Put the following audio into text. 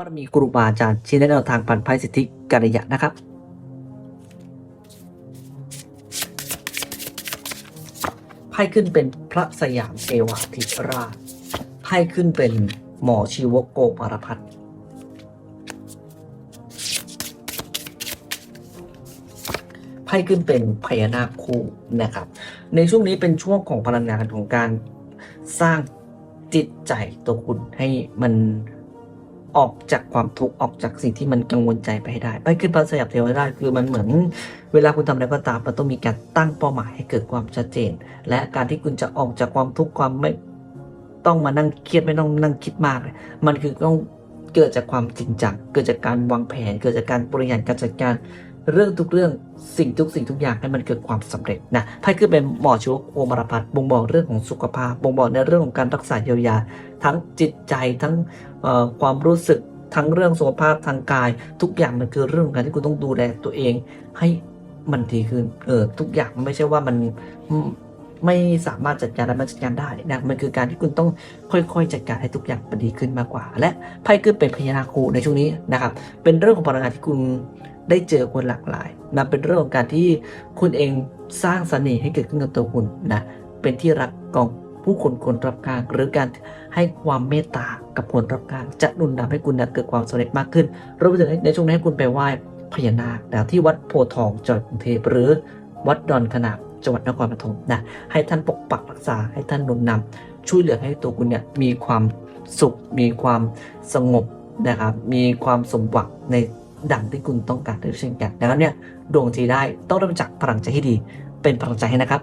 ว่ามีครูบาอาจารย์ชี้แนะแนวทางปันภัยสิทธิกัลยะนะครับไพ่ขึ้นเป็นพระสยามเอวาธิราชไพ่ขึ้นเป็นหมอชีวโกปารพัฒน์ไพ่ขึ้นเป็นพญานาคคู่นะครับ ในช่วงนี้เป็นช่วงของพลังงานของการสร้างจิตใจตัวคุณให้มัน ออกจากความทุกข์ออกจากสิ่งที่มันกังวลใจไปให้ได้ไปขึ้นพระสยับเทวราชคือมันเหมือน เวลาคุณทำอะไรก็ตามมันต้องมีการตั้งเป้าหมายให้เกิดความชัดเจน และการที่คุณจะออกจากความทุกข์ความไม่ต้องมานั่งเครียดไม่ต้องนั่งคิดมากเลยมันคือต้องเกิดจากความจริงจังเกิดจากการวางแผน เกิดจากการบริหารการจัดการ เรื่องทุกเรื่องสิ่งทุกสิ่งทุกอย่างให้มันเกิดความสำเร็จนะไพ่คือเป็นหมอชีวโอมารพัฒน์บ่งบอกเรื่องของสุขภาพ บ่งบอกในเรื่องของการรักษาเยียวยา ทั้งจิตใจทั้งความรู้สึกทั้งเรื่องสุขภาพทางกาย ทุกอย่างมันคือเรื่องของการที่คุณต้องดูแลตัวเอง ให้มันดีขึ้นเออทุกอย่างมันไม่ใช่ว่ามันไม่สามารถจัดการและมันจัดการได้นะมันคือการที่คุณต้องค่อยๆ จัดการให้ทุกอย่างมันดีขึ้นมากกว่า และไพ่ขึ้นเป็นพญานาคูในช่วงนี้นะครับเป็นเรื่องของพลังงานที่คุณ ได้เจอคนหลากหลายนะเป็นเรื่องของการที่คุณเองสร้างเสน่ห์ให้เกิดขึ้นกับตัวคุณนะเป็นที่รักของผู้คนคนรอบข้างหรือการให้ความเมตตากับคนรอบข้างจะหนุนนำให้คุณนะเกิดความสำเร็จมากขึ้นรวมไปถึงในช่วงนี้ให้คุณไปไหว้พญานาคนะที่วัดโพทองจังหวัดกรุงเทพหรือวัดดอนขนาบจังหวัดนครปฐมนะให้ท่านปกปักรักษาให้ท่านหนุนนำช่วยเหลือให้ตัวคุณเนี่ยมีความสุข มีความสงบนะครับมีความสมหวังใน ดังที่คุณต้องการด้วยเช่นกันดังนั้นเนี่ยดวงทีได้ต้องเริ่มจากพลังใจที่ดี เป็นพลังใจให้นะครับ